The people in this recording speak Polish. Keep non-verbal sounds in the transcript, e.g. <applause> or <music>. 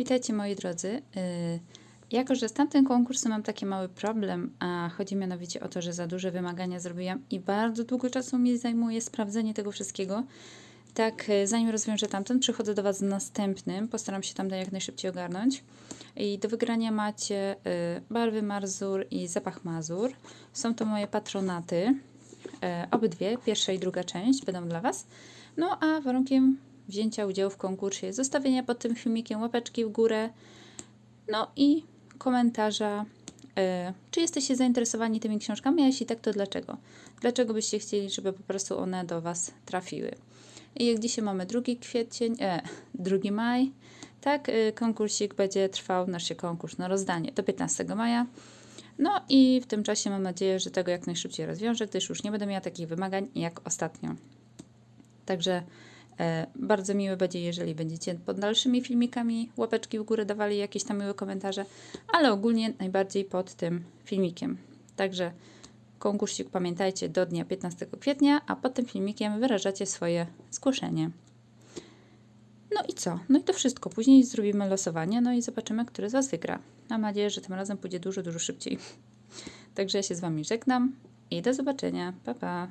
Witajcie moi drodzy. Yy, Jako, że z tamtym konkursem mam taki mały problem, a chodzi mianowicie o to, że za duże wymagania zrobiłam i bardzo długo czasu mi zajmuje sprawdzenie tego wszystkiego, tak yy, zanim rozwiążę tamten, przychodzę do Was z następnym. Postaram się tamten jak najszybciej ogarnąć. I do wygrania macie yy, barwy Mazur i zapach Mazur. Są to moje patronaty. Obydwie, pierwsza i druga część będą dla Was. No a warunkiem wzięcia udziału w konkursie zostawienia pod tym filmikiem łapeczki w górę, no i komentarza, e, czy jesteście zainteresowani tymi książkami, a jeśli tak, to dlaczego? Dlaczego byście chcieli, żeby po prostu one do Was trafiły? I jak dzisiaj mamy 2 kwiecień, e, 2 maj, tak, e, konkursik będzie trwał, nasz się konkurs na rozdanie do 15 maja. No i w tym czasie mam nadzieję, że tego jak najszybciej rozwiążę, gdyż już nie będę miała takich wymagań jak ostatnio. Także bardzo miłe będzie, jeżeli będziecie pod dalszymi filmikami łapeczki w górę dawali jakieś tam miłe komentarze, ale ogólnie najbardziej pod tym filmikiem. Także konkursik pamiętajcie do dnia 15 kwietnia, a pod tym filmikiem wyrażacie swoje zgłoszenie. No i co? No i to wszystko. Później zrobimy losowanie, no i zobaczymy, który z Was wygra. Mam nadzieję, że tym razem pójdzie dużo, dużo szybciej. <laughs> Także ja się z Wami żegnam i do zobaczenia. Pa, pa.